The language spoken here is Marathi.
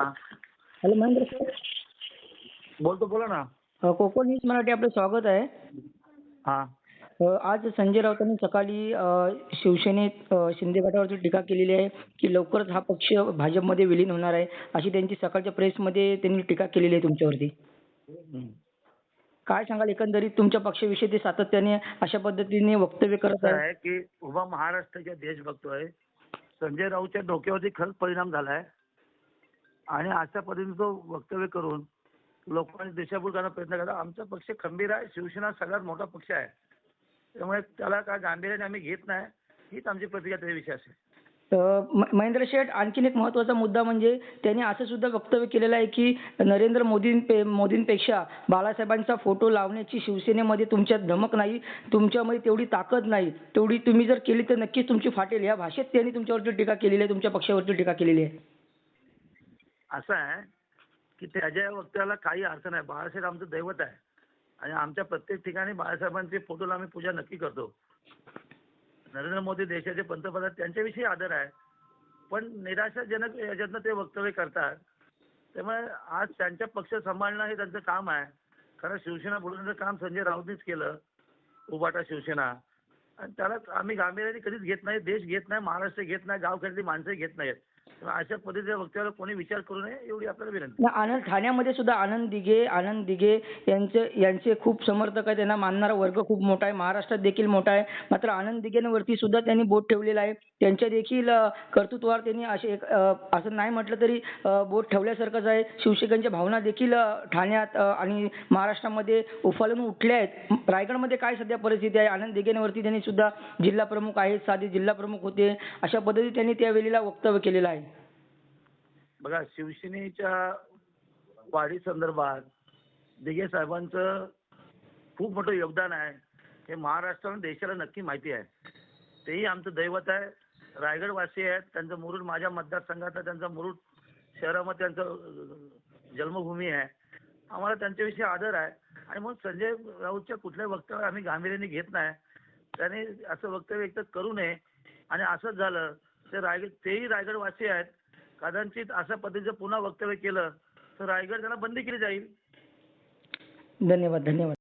Hello Mahendra sir. बोलतो बोला ना. कोकण न्यूज मराठी आपलं स्वागत आहे. हा. आज संजय राऊतांनी सकाळी शिवसेनेत शिंदे गटावरती टीका केलेली आहे की लवकरच हा पक्ष भाजपमध्ये विलीन होणार आहे अशी त्यांची सकाळच्या प्रेसमध्ये त्यांनी टीका केलेली आहे तुमच्यावरती. काय सांगाल एकंदरीत तुमच्या पक्षाविषयी ते सातत्याने अशा पद्धतीने वक्तव्य करत आहे? आहे की उभा महाराष्ट्राच्या देश बघतोय. संजय राऊतच्या डोक्यावरती खरंच परिणाम झालाय. आणि अशा पद्धतीने तो वक्तव्य करून लोकांनी दिशाभूल करण्याचा प्रयत्न करतात. आमचा पक्ष खंबीर आहे. शिवसेना सगळ्यात मोठा पक्ष आहे. त्यामुळे त्याला काय गांभीर्याने आम्ही घेत नाही. हीच आमची प्रतिक्रिया त्याविषयी असेल महेंद्र शेठ आणखीन एक महत्त्वाचा मुद्दा म्हणजे त्यांनी असं सुद्धा वक्तव्य केलेलं आहे की नरेंद्र मोदींपे मोदींपेक्षा बाळासाहेबांचा फोटो लावण्याची शिवसेनेमध्ये तुमच्यात धमक नाही तुमच्यामध्ये तेवढी ताकद नाही तेवढी तुम्ही जर केली तर नक्कीच तुमची फाटेल. या भाषेत त्यांनी तुमच्यावरती टीका केलेली आहे तुमच्या पक्षावरती टीका केलेली आहे. असं आहे की त्याच्या वक्त्याला काही अर्थ नाही बाळासाहेब आमचं दैवत आहे. आणि आमच्या प्रत्येक ठिकाणी बाळासाहेबांचे फोटोला आम्ही पूजा नक्की करतो. नरेंद्र मोदी देशाचे पंतप्रधान त्यांच्याविषयी आदर आहे. पण निराशाजनक याच्यातनं ते वक्तव्य करतात. त्यामुळे आज त्यांच्या पक्ष सांभाळणं हे त्यांचं काम आहे. खरं शिवसेना बुडवण्याचं काम संजय राऊतनीच केलं. उबाटा शिवसेना. आणि त्याला आम्ही गांभीर्याने कधीच घेत नाही. देश घेत नाही. महाराष्ट्र घेत नाही. गावखेड्यातली माणसं घेत नाहीत. अशा पद्धतीच्या वक्त्यावर कोणी विचार करू नये एवढी आपल्याला विनंती. आनंद ठाण्यामध्ये सुद्धा आनंद दिघे आनंद दिघे यांचे यांचे खूप समर्थक आहे त्यांना मानणारा वर्ग खूप मोठा आहे. महाराष्ट्रात देखील मोठा आहे. मात्र आनंद दिघेंवरती सुद्धा त्यांनी बोट ठेवलेलं आहे. त्यांच्या देखील कर्तृत्वावर त्यांनी असे एक, असं नाही म्हटलं तरी बोट ठेवल्यासारखंच आहे. शिवसैनिकांच्या भावना देखील ठाण्यात आणि महाराष्ट्रामध्ये उफाळून उठल्या आहेत. रायगडमध्ये काय सध्या परिस्थिती आहे? आनंद दिघेंवरती त्यांनी सुद्धा जिल्हा प्रमुख आहेत. साधे जिल्हा प्रमुख होते. अशा पद्धतीने त्यांनी त्यावेळेला वक्तव्य केलेलं आहे. बघा शिवसेनेच्या वाढी संदर्भात दिघे साहेबांचं खूप मोठं योगदान आहे. हे महाराष्ट्र आणि देशाला नक्की माहिती आहे. तेही आमचं दैवत आहे. रायगडवासी आहेत. त्यांचं मुरुड माझ्या मतदारसंघाचा त्यांचा मुरुड शहरामध्ये त्यांचं जन्मभूमी आहे. आम्हाला त्यांच्याविषयी आदर आहे. आणि म्हणून संजय राऊतच्या कुठल्या वक्तव्य आम्ही गांभीर्याने घेत नाही. त्याने असं वक्तव्य एकतर करू नये. आणि असंच झालं तर रायगड तेही रायगडवासी आहेत. कदाचित अशा पद्धतीचं पुन्हा वक्तव्य केलं तर रायगड त्यांना बंदी केली जाईल. धन्यवाद धन्यवाद.